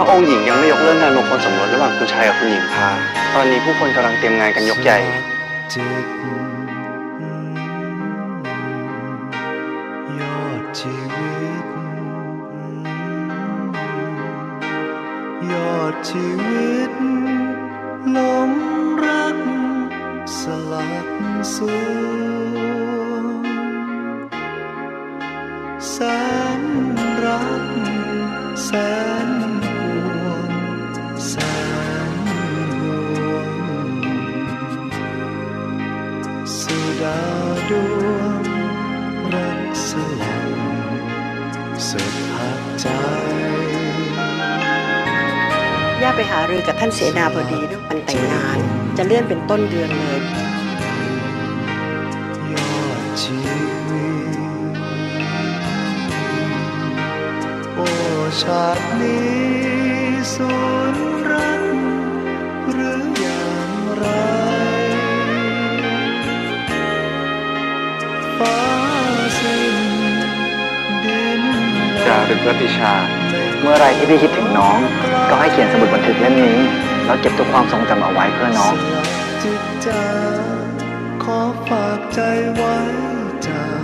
ระองค์หญิงยังไม่ยกเลิกงานมงคลสมรสระหว่างคุณชายกับคุณหญิงพา ตอนนี้ผู้คนกำลังเตรียมงานกันยกใหญ่จิตยอดชีวิต ยอดชีวิตหลงรัก สลักสวงแสนรัก สู่ดาดวงรักสลังสุดหักใจ ย่าไปหารือกับท่านเสนาบดีเรื่องวันแต่งงาน จะเลื่อนเป็นต้นเดือนเลยยอดชีวิตโอชาตินี้สูญึกรติชา เมื่อไรที่พี่คิดถึงน้อง ก็ให้เขียนสมุดบันทึกเล่มนี้ แล้วเก็บทุกความทรงจำเอาไว้เพื่อน้อง จิตใจขอฝากใจไว้จาก